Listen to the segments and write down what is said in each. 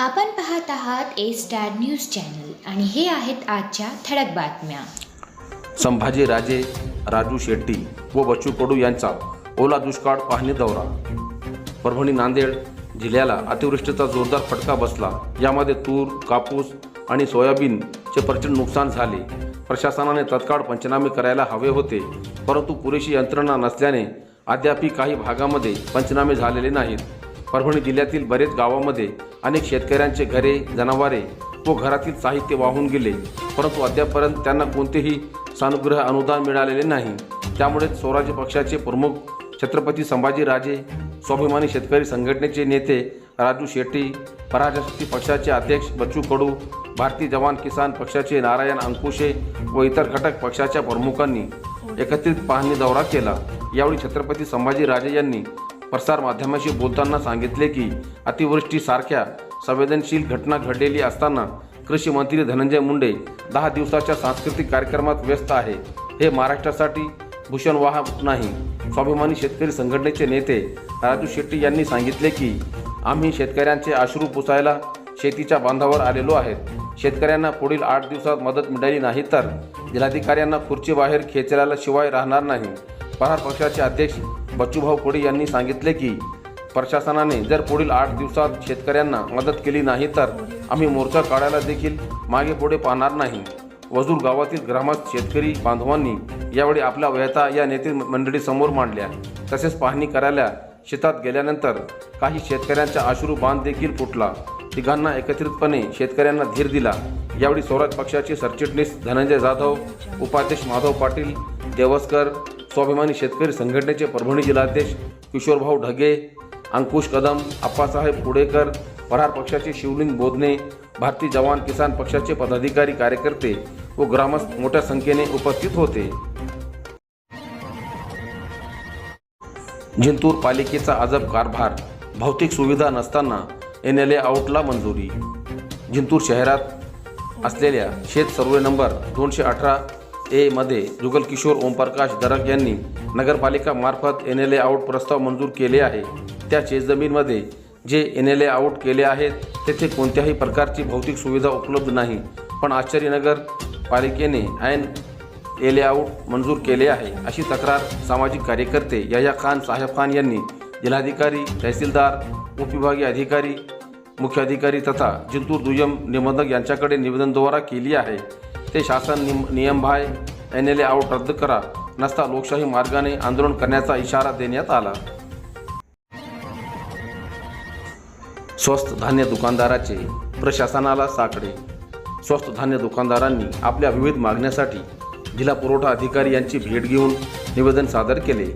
आपण पाहत आहात ए स्टार न्यूज चॅनल आणि हे आहेत आजच्या ठळक बातम्या. संभाजी राजे राजू शेट्टी व बच्चू कडू यांचा ओला दुष्काळ पाहणी दौरा. परभणी नांदेड जिल्ह्याला अतिवृष्टीचा जोरदार फटका बसला. यामध्ये तूर कापूस आणि सोयाबीनचे प्रचंड नुकसान झाले. प्रशासनाने तत्काळ पंचनामे करायला हवे होते परंतु पुरेशी यंत्रणा नसल्याने अद्यापही काही भागामध्ये पंचनामे झालेले नाहीत. परभणी जिल्ह्यातील बरेच गावामध्ये अनेक शेतकऱ्यांचे घरे जनावरे व घरातील साहित्य वाहून गेले. परंतु अद्यापपर्यंत त्यांना कोणतेही सानुग्रह अनुदान मिळालेले नाही. त्यामुळे स्वराज्य पक्षाचे प्रमुख छत्रपती संभाजीराजे स्वाभिमानी शेतकरी संघटनेचे नेते राजू शेट्टी पराजशक्ती पक्षाचे अध्यक्ष बच्चू कडू भारतीय जवान किसान पक्षाचे नारायण अंकुशे व इतर घटक पक्षाच्या प्रमुखांनी एकत्रित पाहणी दौरा केला. यावेळी छत्रपती संभाजीराजे यांनी प्रसारमाध्यमाशी बोलताना सांगितले की अतिवृष्टीसारख्या संवेदनशील घटना घडलेली असताना कृषी मंत्री धनंजय मुंडे दहा दिवसाच्या सांस्कृतिक कार्यक्रमात व्यस्त आहे. हे महाराष्ट्रासाठी भूषणवाह नाही. स्वाभिमानी शेतकरी संघटनेचे नेते राजू शेट्टी यांनी सांगितले की आम्ही शेतकऱ्यांचे अश्रू पुसायला शेतीच्या बांधावर आलेलो आहेत. शेतकऱ्यांना पुढील आठ दिवसात मदत मिळाली नाही तर जिल्हाधिकाऱ्यांना खुर्चीबाहेर खेचल्याला शिवाय राहणार नाही. प्रहार पक्षाचे अध्यक्ष बच्चूभाऊ कोडी यांनी सांगितले की प्रशासनाने जर पुढील आठ दिवसात शेतकऱ्यांना मदत केली नाही तर आम्ही मोर्चा काढायला देखील मागे पुढे पाहणार नाही. वजूर गावातील ग्रामस्थ शेतकरी बांधवांनी यावेळी आपल्या व्यथा या नेते मंडळीसमोर मांडल्या. तसेच पाहणी करायला शेतात गेल्यानंतर काही शेतकऱ्यांचा अश्रू बांध देखील फुटला. तिघांना एकत्रितपणे शेतकऱ्यांना धीर दिला. यावेळी स्वराज पक्षाचे सरचिटणीस धनंजय जाधव उपाध्यक्ष माधव पाटील देवस्कर स्वाभिमानी शेतकरी संघटनेचे परभणी जिल्हाध्यक्ष किशोरभाऊ ढगे अंकुश कदम आप्पासाहेब पुडेकर प्रहार पक्षाचे शिवलिंग बोधने भारतीय जवान किसान पक्षाचे पदाधिकारी कार्यकर्ते व ग्रामस्थ मोठ्या संख्येने उपस्थित होते. जिंतूर पालिकेचा अजब कारभार भौतिक सुविधा नसताना एन एल ए आउटला मंजुरी. जिंतूर शहरात असलेल्या शेत सर्वे नंबर दोनशे अठरा एमध्ये जुगलकिशोर जुगल किशोर ओमप्रकाश दरक यांनी नगरपालिकामार्फत एन एल ए आऊट प्रस्ताव मंजूर केले आहे. त्या शेतजमीनमध्ये जे एन एल ए आऊट केले आहेत तेथे कोणत्याही प्रकारची भौतिक सुविधा उपलब्ध नाही. पण आश्चर्यनगर पालिकेने ऐन एले आऊट मंजूर केले आहे. अशी तक्रार सामाजिक कार्यकर्ते याया खान साहेब खान यांनी जिल्हाधिकारी तहसीलदार उपविभागीय अधिकारी मुख्य अधिकारी तथा जिंतूर दुय्यम निबंधक यांच्याकडे निवेदनद्वारा केली आहे. ते शासन निम नियमबाह्य एन एल ए आउट रद्द करा नसता लोकशाही मार्गाने आंदोलन करण्याचा इशारा देण्यात आला. स्वस्त धान्य दुकानदाराचे प्रशासनाला साकडे. स्वस्त धान्य दुकानदारांनी आपल्या विविध मागण्यासाठी जिल्हा पुरवठा अधिकारी यांची भेट घेऊन निवेदन सादर केले.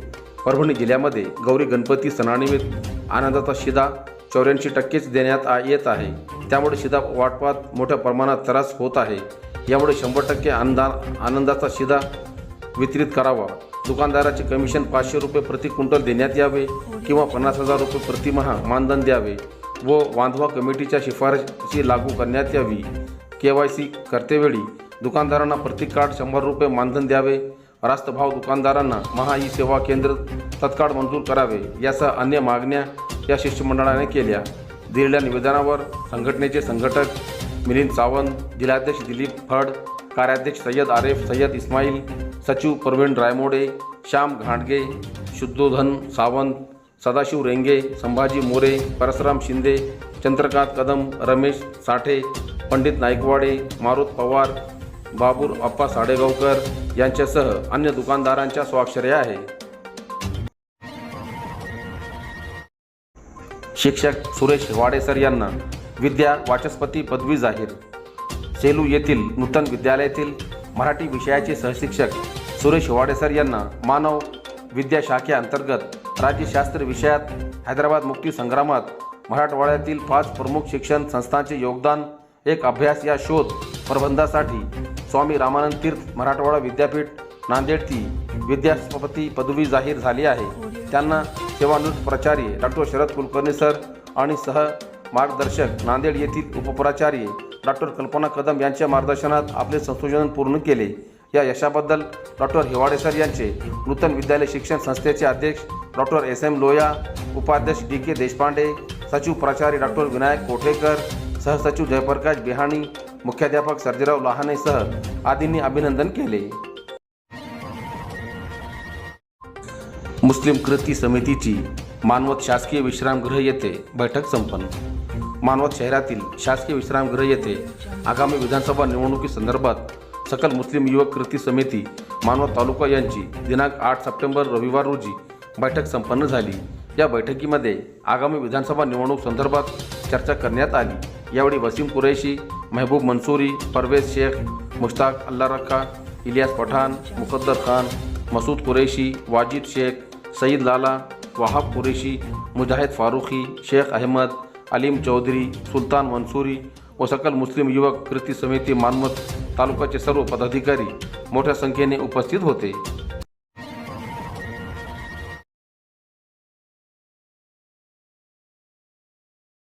परभणी जिल्ह्यामध्ये गौरी गणपती सणानिमित्त आनंदाचा शिदा चौऱ्याऐंशी टक्केच देण्यात आ येत आहे. त्यामुळे शिदा वाटपात मोठ्या प्रमाणात त्रास होत आहे. यामुळे शंभर टक्के अनुदान आनंदाचा शिदा वितरित करावा. दुकानदाराचे कमिशन पाचशे रुपये प्रति क्विंटल देण्यात यावे किंवा पन्नास हजार रुपये प्रतिमहा मानधन द्यावे व वांधवा कमिटीच्या शिफारशी लागू करण्यात यावी. के वाय सी करतेवेळी दुकानदारांना प्रति कार्ड शंभर रुपये मानधन द्यावे. रास्तभाव दुकानदारांना महा ई सेवा केंद्र तत्काळ मंजूर करावे यासह अन्य मागण्या या शिष्टमंडळाने केल्या. दिलेल्या निवेदनावर संघटनेचे संघटक मिलिंद सावंत जिल्हाध्यक्ष दिलीप फड कार्याध्यक्ष सय्यद आरेफ सय्यद इस्माईल सचिव प्रवीण रायमोडे श्याम घाटगे शुद्धोधन सावंत सदाशिव रेंगे संभाजी मोरे परसराम शिंदे चंद्रकांत कदम रमेश साठे पंडित नाईकवाडे मारुत पवार बाबूर अप्पा साडेगावकर यांच्यासह अन्य दुकानदारांच्या स्वाक्षऱ्या आहे. शिक्षक सुरेश वाडेसर यांना विद्या वाचस्पती पदवी जाहीर. सेलू येथील नूतन विद्यालयातील मराठी विषयाचे सहशिक्षक सुरेश वाडेसर यांना मानव विद्या शाखेअंतर्गत राज्यशास्त्र विषयात हैदराबाद मुक्ती संग्रामात मराठवाड्यातील पाच प्रमुख शिक्षण संस्थांचे योगदान एक अभ्यास या शोध प्रबंधासाठी स्वामी रामानंद तीर्थ मराठवाडा विद्यापीठ नांदेडची विद्यापती पदवी जाहीर झाली आहे. त्यांना सेवानिवृत्त प्राचार्य डॉक्टर शरद कुलकर्णी सर आणि सह मार्गदर्शक नांदेड येथील उपप्राचार्य डॉक्टर कल्पना कदम यांच्या मार्गदर्शनात आपले संशोधन पूर्ण केले. या यशाबद्दल डॉक्टर हिवाडे सर यांचे नूतन विद्यालय शिक्षण संस्थेचे अध्यक्ष डॉक्टर एस एम लोया उपाध्यक्ष डी के देशपांडे सचिव प्राचार्य डॉक्टर विनायक कोठेकर सहसचिव जयप्रकाश बिहाणी मुख्याध्यापक सर्जेराव लहानेसह आदींनी अभिनंदन केले. मुस्लिम कृती समितीची मानवत शासकीय विश्रामगृह येथे बैठक संपन्न. मानवत शहरातील शासकीय विश्रामगृह येथे आगामी विधानसभा निवडणुकीसंदर्भात सकल मुस्लिम युवक कृती समिती मानवत तालुका यांची दिनांक आठ सप्टेंबर रविवार रोजी बैठक संपन्न झाली. या बैठकीमध्ये आगामी विधानसभा निवडणूक संदर्भात चर्चा करण्यात आली. यावेळी वसीम कुरैशी महबूब मंसूरी परवेज शेख मुश्ताक अल्लारखा इलियास पठाण मुकद्दर खान मसूद कुरैशी वाजिद शेख सईद लाला वहाब कुरेशी मुजाहिद फारुखी शेख अहमद अलीम चौधरी सुलतान मंसुरी व सकल मुस्लिम युवक कृती समिती मानमत तालुक्याचे सर्व पदाधिकारी मोठ्या संख्येने उपस्थित होते.